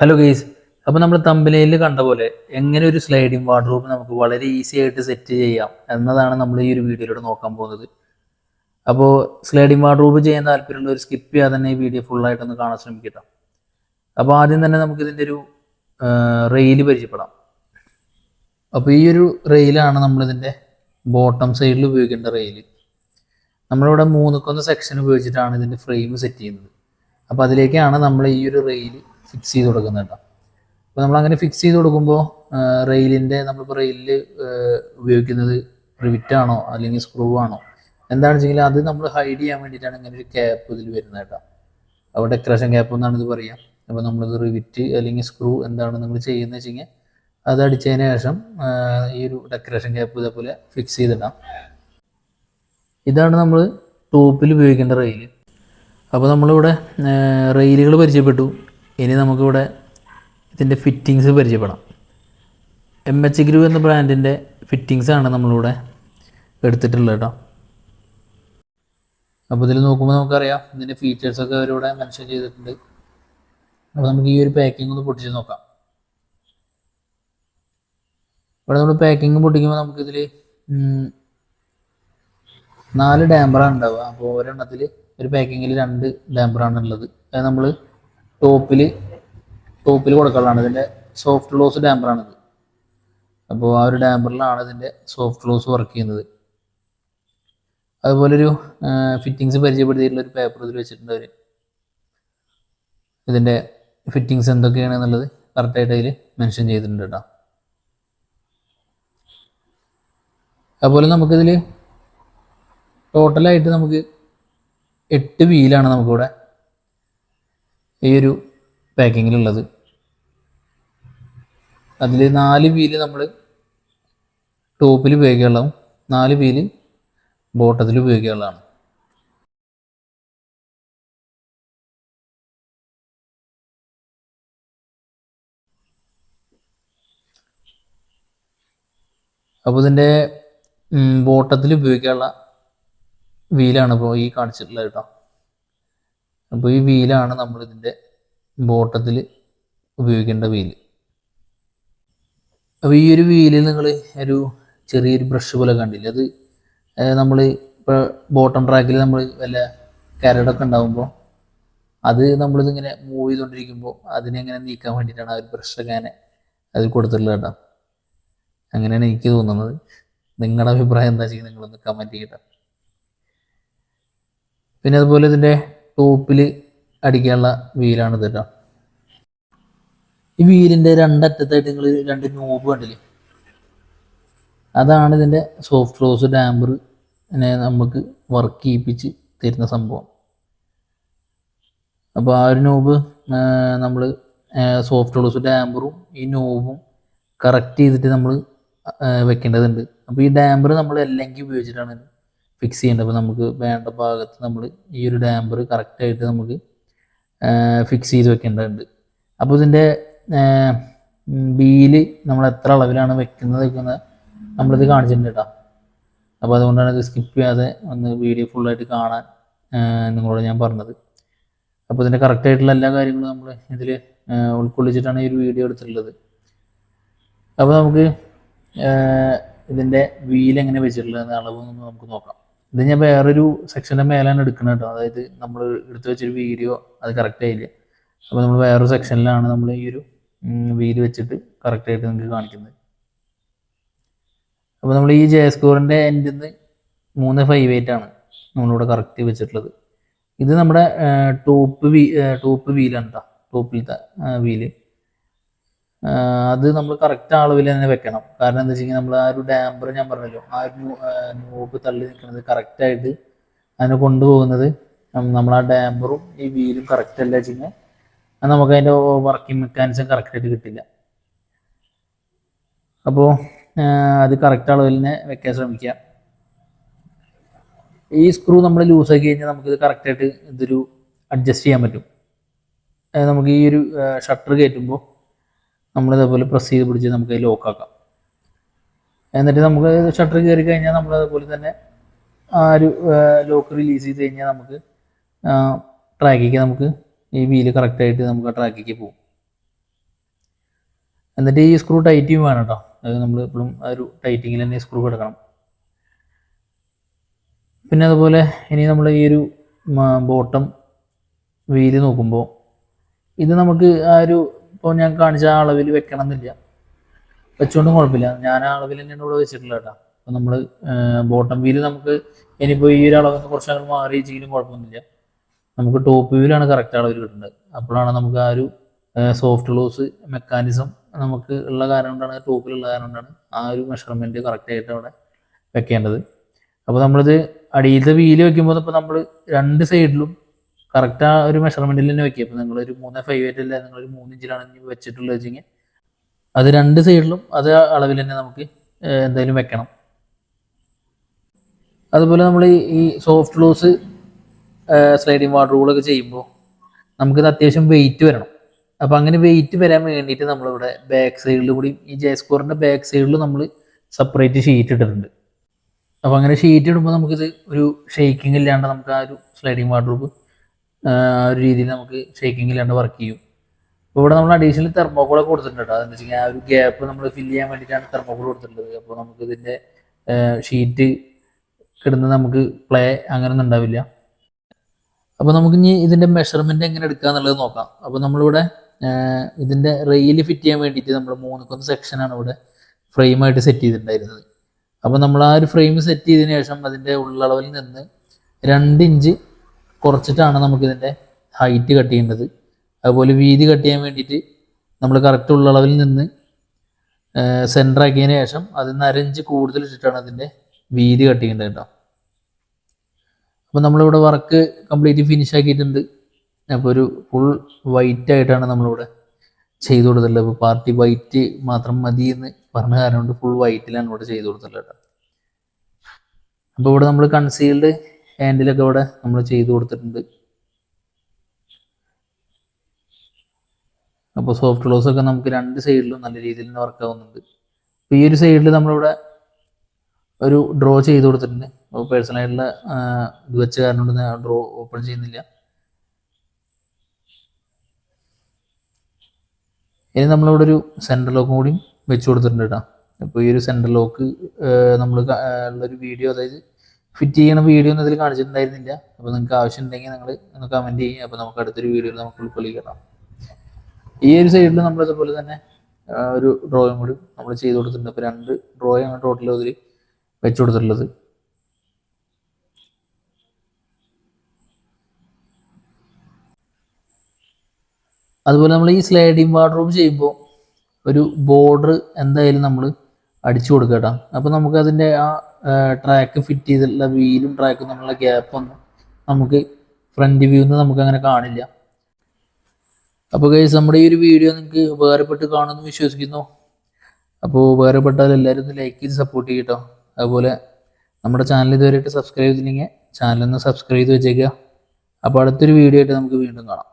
Hello guys അപ്പോൾ നമ്മൾ തമ്പലയിൽ കണ്ട പോലെ എങ്ങനെ ഒരു സ്ലൈഡിംഗ് വാർഡ്രോബ് നമുക്ക് വളരെ ഈസി ആയിട്ട് സെറ്റ് ചെയ്യാം എന്നതാണ് നമ്മൾ ഈ ഒരു വീഡിയോയിലൂടെ നോക്കാൻ പോകുന്നത്. അപ്പോൾ സ്ലൈഡിംഗ് വാർഡ്രോബ് ചെയ്യാൻ താല്പര്യമുള്ളവർ സ്കിപ്പ് ചെയ്യാതെ തന്നെ ഈ വീഡിയോ ഫുള്ളായിട്ടൊന്ന് കാണാൻ ശ്രമിക്കട്ടോ. അപ്പോൾ ആദ്യം തന്നെ നമുക്ക് ഇതിന്റെ ഒരു റെയിൽ പരിചയപ്പെടാം. അപ്പോൾ ഈ ഒരു റെയിലാണ് നമ്മളിതിന്റെ ബോട്ടം സൈഡിൽ ഉപയോഗിക്കേണ്ട റെയിൽ നമ്മളിവിടെ മൂന്നുക്കൊന്ന് സെക്ഷൻ ഉപയോഗിച്ചിട്ടാണ് ഇതിന്റെ ഫ്രെയിം സെറ്റ് ചെയ്യുന്നത്. അപ്പോൾ അതിലേക്കാണ് നമ്മൾ ഈ ഒരു റെയിൽ ഫിക്സ് ചെയ്ത് കൊടുക്കുന്നുണ്ടോ അപ്പോൾ നമ്മൾ അങ്ങനെ ഫിക്സ് ചെയ്ത് കൊടുക്കുമ്പോൾ റെയിലിന്റെ നമ്മളിപ്പോൾ റെയിലിൽ ഉപയോഗിക്കുന്നത് റിവിറ്റ് ആണോ അല്ലെങ്കിൽ സ്ക്രൂ ആണോ? എന്താണെന്ന് വെച്ചെങ്കിൽ അത് നമ്മൾ ഹൈഡ് ചെയ്യാൻ വേണ്ടിയിട്ടാണ് ഇങ്ങനെ ഒരു ക്യാപ്പ് ഇതിൽ വരുന്നത് കേട്ടോ. അപ്പോൾ ഡെക്കറേഷൻ ക്യാപ്പ് എന്നാണ് ഇത് പറയുക അപ്പോൾ നമ്മളിത് റിവിറ്റ് അല്ലെങ്കിൽ സ്ക്രൂ എന്താണ് നമ്മൾ ചെയ്യുന്നത് വെച്ച് കഴിഞ്ഞാൽ അത് അടിച്ചതിന് ശേഷം ഈ ഒരു ഡെക്കറേഷൻ ക്യാപ്പ് ഇതേപോലെ ഫിക്സ് ചെയ്തിടാം. ഇതാണ് നമ്മൾ ടോപ്പിൽ ഉപയോഗിക്കേണ്ട റെയിൽ അപ്പോൾ നമ്മളിവിടെ റെയിലുകൾ പരിചയപ്പെട്ടു. ഇനി നമുക്കിവിടെ ഇതിന്റെ ഫിറ്റിങ്സ് പരിചയപ്പെടാം. എം എച്ച് ഗ്രൂ എന്ന ബ്രാൻഡിന്റെ ഫിറ്റിങ്സ് ആണ് നമ്മളിവിടെ എടുത്തിട്ടുള്ളത് കേട്ടോ. അപ്പോൾ ഇതിൽ നോക്കുമ്പോൾ നമുക്കറിയാം ഇതിന്റെ ഫീച്ചേഴ്സൊക്കെ അവരിവിടെ മെൻഷൻ ചെയ്തിട്ടുണ്ട്. അപ്പോൾ നമുക്ക് ഈ ഒരു പാക്കിംഗ് ഒന്ന് പൊട്ടിച്ച് നോക്കാം. ഇവിടെ നമ്മൾ പാക്കിംഗ് പൊട്ടിക്കുമ്പോൾ നമുക്കിതിൽ നാല് ഡാമ്പറാണ് ഉണ്ടാവുക. അപ്പോൾ ഒരെണ്ണത്തിൽ ഒരു പാക്കിങ്ങിൽ രണ്ട് ഡാമ്പറാണ് ഉള്ളത്. അത് നമ്മൾ ടോപ്പിൽ ടോപ്പിൽ കൊടുക്കാനുള്ളതാണ്. ഇതിന്റെ സോഫ്റ്റ് ക്ലോസ് ഡാമ്പറാണിത് അപ്പോൾ ആ ഒരു ഡാമ്പറിലാണ് ഇതിന്റെ സോഫ്റ്റ് ക്ലോസ് വർക്ക് ചെയ്യുന്നത്. അതുപോലെ ഒരു ഫിറ്റിങ്സ് പരിചയപ്പെടുത്തിയിട്ടുള്ള ഒരു പേപ്പർ ഇതിൽ വെച്ചിട്ടുണ്ട് അവർ ഇതിന്റെ ഫിറ്റിങ്സ് എന്തൊക്കെയാണ് എന്നുള്ളത് കറക്റ്റായിട്ട് അതിൽ മെൻഷൻ ചെയ്തിട്ടുണ്ട് കേട്ടോ. അതുപോലെ നമുക്കിതിൽ ടോട്ടലായിട്ട് നമുക്ക് എട്ട് വീലാണ് നമുക്കിവിടെ ഈ ഒരു പാക്കിങ്ങിലുള്ളത്. അതിൽ നാല് വീൽ നമ്മൾ ടോപ്പിൽ ഉപയോഗിക്കാനുള്ളതും നാല് വീൽ ബോട്ടത്തിൽ ഉപയോഗിക്കാനുള്ളതാണ്. അപ്പോൾ ഇതിന്റെ ബോട്ടത്തിൽ ഉപയോഗിക്കാനുള്ള വീലാണ് ഇപ്പോൾ ഈ കാണിച്ചിട്ടുള്ളത് കേട്ടോ. അപ്പോൾ ഈ വീലാണ് നമ്മൾ ഇതിന്റെ ബോട്ടത്തിൽ ഉപയോഗിക്കേണ്ട വീൽ അപ്പോൾ ഈ ഒരു വീലിൽ നിങ്ങൾ ഒരു ചെറിയൊരു ബ്രഷ് പോലെ കണ്ടില്ല? അത് നമ്മൾ ഇപ്പോൾ ബോട്ടം ട്രാക്കിൽ നമ്മൾ വല്ല കരടൊക്കെ ഉണ്ടാകുമ്പോൾ അത് നമ്മളിതിങ്ങനെ മൂവ് ചെയ്തുകൊണ്ടിരിക്കുമ്പോൾ അതിനെ ഇങ്ങനെ നീക്കാൻ വേണ്ടിയിട്ടാണ് ആ ഒരു ബ്രഷ് അങ്ങനെ അതിൽ കൊടുത്തിട്ടുള്ളത് കേട്ടോ. അങ്ങനെയാണ് എനിക്ക് തോന്നുന്നത്. നിങ്ങളുടെ അഭിപ്രായം എന്താ ചെയ്യുക നിങ്ങളൊന്ന് കമന്റ് ചെയ്യട്ടെ പിന്നെ അതുപോലെ ഇതിന്റെ ടോപ്പിൽ അടിക്കാനുള്ള വീലാണ് ഇത് ഈ വീലിന്റെ രണ്ടറ്റത്തായിട്ട് നിങ്ങൾ രണ്ട് നോബ് കണ്ടില്ലേ? അതാണ് ഇതിന്റെ സോഫ്റ്റ് ക്ലോസ് ഡാമ്പർ നമുക്ക് വർക്ക് ചെയ്യിപ്പിച്ച് തരുന്ന സംഭവം. അപ്പോൾ ആ ഒരു നോബ് നമ്മൾ സോഫ്റ്റ് ക്ലോസ് ഡാമ്പറും ഈ നോബും കറക്റ്റ് ചെയ്തിട്ട് നമ്മൾ വെക്കേണ്ടതുണ്ട്. അപ്പോൾ ഈ ഡാമ്പർ നമ്മൾ അല്ലെങ്കിൽ ഉപയോഗിച്ചിട്ടാണ് ഫിക്സ് ചെയ്യേണ്ടത് അപ്പോൾ നമുക്ക് വേണ്ട ഭാഗത്ത് നമ്മൾ ഈ ഒരു ഡാമ്പർ കറക്റ്റായിട്ട് നമുക്ക് ഫിക്സ് ചെയ്ത് വെക്കേണ്ടതുണ്ട്. അപ്പോൾ ഇതിന്റെ ബീൽ നമ്മൾ എത്ര അളവിലാണ് വെക്കുന്നത് വെക്കുന്നത് നമ്മളിത് കാണിച്ചിട്ടുണ്ട് കേട്ടോ. അപ്പോൾ അതുകൊണ്ടാണ് ഇത് സ്കിപ്പ് ചെയ്യാതെ ഒന്ന് വീഡിയോ ഫുള്ളായിട്ട് കാണാൻ നിങ്ങളോട് ഞാൻ പറഞ്ഞത്. അപ്പോൾ ഇതിന്റെ കറക്റ്റായിട്ടുള്ള എല്ലാ കാര്യങ്ങളും നമ്മൾ ഇതിൽ ഉൾക്കൊള്ളിച്ചിട്ടാണ് ഈ ഒരു വീഡിയോ എടുത്തിട്ടുള്ളത്. അപ്പോൾ നമുക്ക് ഇതിന്റെ വീൽ എങ്ങനെ വെച്ചിട്ടുള്ളത് അളവ് നമുക്ക് നോക്കാം. ഇത് ഞാൻ വേറൊരു സെക്ഷന്റെ മേലാണ് എടുക്കുന്നത് കേട്ടോ. അതായത് നമ്മൾ എടുത്തു വെച്ചൊരു വീഡിയോ അത് കറക്റ്റ് ആയില്ല? അപ്പോൾ നമ്മൾ വേറൊരു സെക്ഷനിലാണ് നമ്മൾ ഈ ഒരു വീഡിയോ വെച്ചിട്ട് കറക്റ്റായിട്ട് നിങ്ങൾക്ക് കാണിക്കുന്നത്. അപ്പോൾ നമ്മൾ ഈ ജെ സ്കോറിന്റെ എൻഡിൽ നിന്ന് മൂന്ന് ഫൈവ് എയ്റ്റ് ആണ് നമ്മളിവിടെ കറക്റ്റ് വെച്ചിട്ടുള്ളത്. ഇത് നമ്മുടെ ടോപ്പ് വീ ടോപ്പ് വീലാണ് കേട്ടോ ടോപ്പിലത്തെ വീൽ അത് നമ്മൾ കറക്റ്റ് അളവിൽ തന്നെ വെക്കണം. കാരണം എന്താ വെച്ച് കഴിഞ്ഞാൽ നമ്മൾ ആ ഒരു ഡാമ്പർ ഞാൻ പറഞ്ഞല്ലോ ആ ഒരു നോബ് തള്ളി നിൽക്കുന്നത് കറക്റ്റായിട്ട് അതിനെ കൊണ്ടുപോകുന്നത് നമ്മൾ ആ ഡാമ്പറും ഈ വീലും കറക്റ്റ് അല്ല വെച്ച് കഴിഞ്ഞാൽ നമുക്ക് അതിന്റെ വർക്കിംഗ് മെക്കാനിസം കറക്റ്റായിട്ട് കിട്ടില്ല. അപ്പോൾ അത് കറക്റ്റ് അളവിൽ തന്നെ വെക്കാൻ ശ്രമിക്കുക ഈ സ്ക്രൂ നമ്മൾ ലൂസാക്കി കഴിഞ്ഞാൽ നമുക്കിത് കറക്റ്റായിട്ട് ഇതൊരു അഡ്ജസ്റ്റ് ചെയ്യാൻ പറ്റും. നമുക്ക് ഈ ഒരു ഷട്ടർ കയറ്റുമ്പോൾ നമ്മൾ ഇതേപോലെ പ്രസ് ചെയ്ത് പിടിച്ച് നമുക്ക് ലോക്കാക്കാം എന്നിട്ട് നമുക്ക് ഷട്ടർ കയറി കഴിഞ്ഞാൽ നമ്മൾ അതുപോലെ തന്നെ ആ ഒരു ലോക്ക് റിലീസ് ചെയ്ത് കഴിഞ്ഞാൽ നമുക്ക് ട്രാക്കിക്ക് നമുക്ക് ഈ വീൽ കറക്റ്റായിട്ട് നമുക്ക് ആ ട്രാക്കിക്ക് പോകും എന്നിട്ട് ഈ സ്ക്രൂ ടൈറ്റിങ് വേണം കേട്ടോ. അത് നമ്മൾ എപ്പോഴും ആ ഒരു ടൈറ്റിങ്ങിൽ തന്നെ സ്ക്രൂ കിടക്കണം. പിന്നെ അതുപോലെ ഇനി നമ്മൾ ഈ ഒരു ബോട്ടം വീൽ നോക്കുമ്പോൾ ഇത് നമുക്ക് ആ ഒരു ഇപ്പോൾ ഞാൻ കാണിച്ച ആ അളവിൽ വെക്കണം എന്നില്ല വെച്ചുകൊണ്ടും കുഴപ്പമില്ല ഞാൻ ആ അളവിൽ തന്നെയാണ് ഇവിടെ വെച്ചിട്ടുള്ളത് കേട്ടോ. അപ്പോൾ നമ്മൾ ബോട്ടം വീൽ നമുക്ക് ഇനിയിപ്പോൾ ഈ ഒരു അളവിൽ നിന്ന് കുറച്ച് അങ്ങോട്ട് മാറി ചെയ്യലും കുഴപ്പമൊന്നുമില്ല നമുക്ക് ടോപ്പ് വീലാണ് കറക്റ്റ് അളവിൽ കിട്ടുന്നത് അപ്പോഴാണ് നമുക്ക് ആ ഒരു സോഫ്റ്റ് ലോസ് മെക്കാനിസം നമുക്ക് ഉള്ള കാരണം കൊണ്ടാണ് ടോപ്പിലുള്ള കാരണം കൊണ്ടാണ് ആ ഒരു മെഷർമെന്റ് കറക്റ്റായിട്ട് അവിടെ വെക്കേണ്ടത്. അപ്പോൾ നമ്മളിത് അടിയിലത്തെ വീൽ വെക്കുമ്പോൾ ഇപ്പോൾ നമ്മൾ രണ്ട് സൈഡിലും കറക്റ്റ് ആ ഒരു മെഷർമെന്റിൽ തന്നെ വെക്കുക. ഇപ്പോൾ നിങ്ങളൊരു മൂന്ന് ഫൈവ് എയ്റ്റ് അല്ല നിങ്ങളൊരു മൂന്ന് ഇഞ്ചിലാണ് വെച്ചിട്ടുള്ളത് വെച്ചെങ്കിൽ അത് രണ്ട് സൈഡിലും അത് അളവിൽ തന്നെ നമുക്ക് എന്തായാലും വെക്കണം. അതുപോലെ നമ്മൾ ഈ സോഫ്റ്റ് ക്ലോസ് സ്ലൈഡിങ് വാട്ടർ റൂളൊക്കെ ചെയ്യുമ്പോൾ നമുക്കിത് അത്യാവശ്യം വെയിറ്റ് വരണം. അപ്പോൾ അങ്ങനെ വെയിറ്റ് വരാൻ വേണ്ടിയിട്ട് നമ്മളിവിടെ ബാക്ക് സൈഡിൽ കൂടി ഈ ജെ സ്കോറിന്റെ ബാക്ക് സൈഡിൽ നമ്മൾ സെപ്പറേറ്റ് ഷീറ്റ് ഇട്ടിട്ടുണ്ട്. അപ്പോൾ അങ്ങനെ ഷീറ്റ് ഇടുമ്പോൾ നമുക്കിത് ഒരു ഷേക്കിംഗ് ഇല്ലാണ്ട് നമുക്ക് ആ ഒരു സ്ലൈഡിങ് വാട്ടർ ഒരു രീതിയിൽ നമുക്ക് ഷേക്കിംഗ് ഇല്ലാണ്ട് വർക്ക് ചെയ്യും. അപ്പോൾ ഇവിടെ നമ്മൾ അഡീഷണൽ തെർമോക്കോളൊക്കെ കൊടുത്തിട്ടുണ്ട് കേട്ടോ. അതെന്ന് വെച്ചാൽ ആ ഒരു ഗ്യാപ്പ് നമ്മൾ ഫില്ല് ചെയ്യാൻ വേണ്ടിയിട്ടാണ് തെർമോക്കോൾ കൊടുത്തിട്ടുള്ളത്. അപ്പോൾ നമുക്ക് ഇതിന്റെ ഷീറ്റ് കിടന്ന് നമുക്ക് പ്ലേ അങ്ങനെയൊന്നും ഉണ്ടാവില്ല. അപ്പോൾ നമുക്ക് ഇനി ഇതിന്റെ മെഷർമെന്റ് എങ്ങനെ എടുക്കുക എന്നുള്ളത് നോക്കാം. അപ്പോൾ നമ്മളിവിടെ ഇതിന്റെ റെയിൽ ഫിറ്റ് ചെയ്യാൻ വേണ്ടിയിട്ട് നമ്മൾ മൂന്നുക്കൊന്ന് സെക്ഷനാണ് ഇവിടെ ഫ്രെയിമായിട്ട് സെറ്റ് ചെയ്തിട്ടുണ്ടായിരുന്നത്. അപ്പോൾ നമ്മൾ ആ ഒരു ഫ്രെയിം സെറ്റ് ചെയ്തതിന് ശേഷം അതിന്റെ ഉള്ളളവിൽ നിന്ന് രണ്ട് ഇഞ്ച് കുറച്ചിട്ടാണ് നമുക്കിതിന്റെ ഹൈറ്റ് കട്ട് ചെയ്യേണ്ടത്. അതുപോലെ വീതി കട്ട് ചെയ്യാൻ വേണ്ടിയിട്ട് നമ്മൾ കറക്റ്റ് ഉള്ള അളവിൽ നിന്ന് സെന്റർ ആക്കിയതിന് ശേഷം അതിൽ നിന്ന് അരഞ്ച് കൂടുതൽ ഇട്ടിട്ടാണ് അതിന്റെ വീതി കട്ട് ചെയ്യേണ്ടത് കേട്ടോ. അപ്പോൾ നമ്മളിവിടെ വർക്ക് കംപ്ലീറ്റ് ഫിനിഷ് ആക്കിയിട്ടുണ്ട്. അപ്പോൾ ഒരു ഫുൾ വൈറ്റ് ആയിട്ടാണ് നമ്മളിവിടെ ചെയ്തു കൊടുത്തിട്ടുള്ളത്. അപ്പോൾ പാർട്ടി വൈറ്റ് മാത്രം മതി എന്ന് പറഞ്ഞ കാരണം കൊണ്ട് ഫുൾ വൈറ്റിലാണ് ഇവിടെ ചെയ്തു കൊടുത്തിട്ടുള്ളത് കേട്ടോ. അപ്പോൾ ഇവിടെ നമ്മൾ കൺസീൽഡ് ഹാൻഡിലൊക്കെ ഇവിടെ നമ്മൾ ചെയ്തു കൊടുത്തിട്ടുണ്ട്. അപ്പോൾ സോഫ്റ്റ് ക്ലോസ് ഒക്കെ നമുക്ക് രണ്ട് സൈഡിലും നല്ല രീതിയിൽ തന്നെ വർക്ക് ആവുന്നുണ്ട്. അപ്പോൾ ഈ ഒരു സൈഡിൽ നമ്മളിവിടെ ഒരു ഡ്രോ ചെയ്ത് കൊടുത്തിട്ടുണ്ട്. അപ്പോൾ പേഴ്സണലായിട്ടുള്ള ഇത് വെച്ച കാരണം കൊണ്ട് ഞാൻ ഡ്രോ ഓപ്പൺ ചെയ്യുന്നില്ല. ഇനി നമ്മളിവിടെ ഒരു സെന്റർ ലോക്കും കൂടി വെച്ച് കൊടുത്തിട്ടുണ്ട് കേട്ടോ. അപ്പോൾ ഈ ഒരു സെന്റർ ലോക്ക് നമ്മൾ ഉള്ളൊരു വീഡിയോ അതായത് ഫിറ്റ് ചെയ്യുന്ന വീഡിയോ ഒന്നും ഇതിൽ കാണിച്ചിട്ടുണ്ടായിരുന്നില്ല. അപ്പോൾ നിങ്ങൾക്ക് ആവശ്യം ഉണ്ടെങ്കിൽ നിങ്ങൾ ഒന്ന് കമന്റ് ചെയ്യും അപ്പോൾ നമുക്ക് അടുത്തൊരു വീഡിയോയിൽ നമുക്ക് ഉൾക്കൊള്ളിക്കണം ഈ ഒരു സൈഡിൽ നമ്മൾ ഇതുപോലെ തന്നെ ഒരു ഡ്രോയും കൂടി നമ്മൾ ചെയ്ത് കൊടുത്തിട്ടുണ്ട്. അപ്പോൾ രണ്ട് ഡ്രോയാണ് ടോട്ടൽ അതിൽ വെച്ച് കൊടുത്തിട്ടുള്ളത്. അതുപോലെ നമ്മൾ ഈ സ്ലൈഡിങ് വാർഡ്രോബ് ചെയ്യുമ്പോൾ ഒരു ബോർഡർ എന്തായാലും നമ്മൾ അടിച്ചു കൊടുക്കുക കേട്ടോ. അപ്പോൾ നമുക്ക് അതിന്റെ ആ ട്രാക്ക് ഫിറ്റ് ചെയ്തിട്ടുള്ള വീലും ട്രാക്കും തമ്മിലുള്ള ഗ്യാപ്പ് ഒന്നും നമുക്ക് ഫ്രണ്ട് വ്യൂ നമുക്ക് അങ്ങനെ കാണില്ല. അപ്പോൾ ഗൈസ് നമ്മുടെ ഈ ഒരു വീഡിയോ നിങ്ങൾക്ക് ഉപകാരപ്പെട്ട് കാണുമെന്ന് വിശ്വസിക്കുന്നു. അപ്പോൾ ഉപകാരപ്പെട്ടാൽ എല്ലാവരും ഒന്ന് ലൈക്ക് ചെയ്ത് സപ്പോർട്ട് ചെയ്യട്ടോ. അതുപോലെ നമ്മുടെ ചാനൽ ഇതുവരെയായിട്ട് സബ്സ്ക്രൈബ് ചെയ്തില്ലെങ്കിൽ ചാനലൊന്ന് സബ്സ്ക്രൈബ് ചെയ്ത് വെച്ചേക്കുക. അപ്പോൾ അടുത്തൊരു വീഡിയോ ആയിട്ട് നമുക്ക് വീണ്ടും കാണാം.